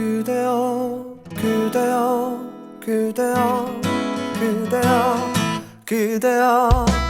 그대여 그대여 그대여 그대여 그대여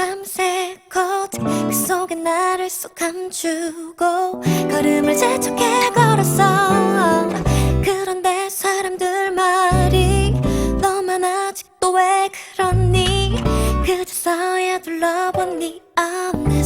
밤새 컷그 속에 나를 쏙 감추고 걸음을 재촉해 걸었어. 그런데 사람들 말이 너만 아직도 왜 그러니? 그저서야 둘러본 네 어느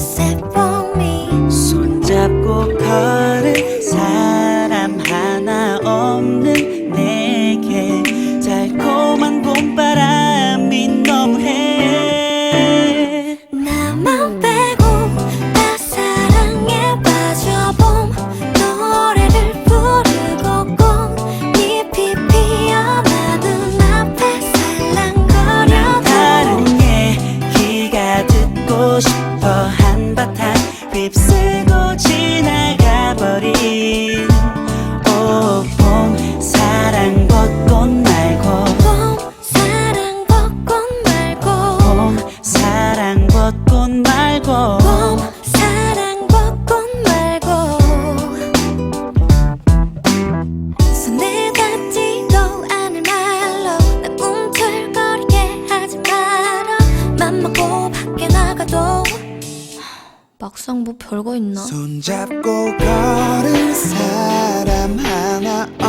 세상 뭐 별거 있나? 손잡고 걸은 사람 하나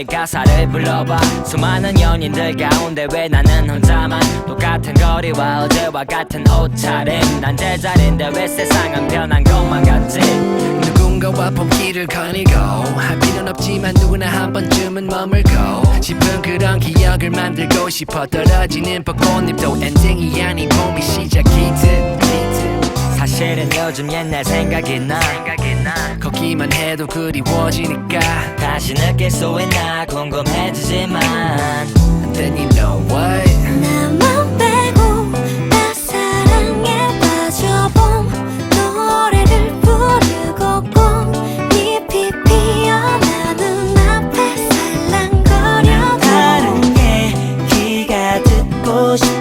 노래 가사를 불러봐. 수많은 연인들 가운데 왜 나는 혼자만? 똑같은 거리와 어제와 같은 옷차림. 난 제자리인데 왜 세상은 변한 것만 같지? 누군가와 봄길을 거니고 할 필요는 없지만 누구나 한 번쯤은 머물고 싶은 그런 기억을 만들고 싶어 떨어지는 벚꽃잎도 엔딩이 아닌 봄이 시작이듯 사실은 요즘 옛날 생각이 나 걷기만 해도 그리워지니까 다시 느낄 수 있나 궁금해지지만 Then you know what? 나만 빼고 다 사랑에 빠져봄. 노래를 부르고 꽃잎이 피어나 눈앞에 살랑거려도 다른 얘기가 듣고 싶어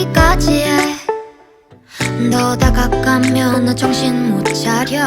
거기까지 해 너 다가가면 나 정신 못 차려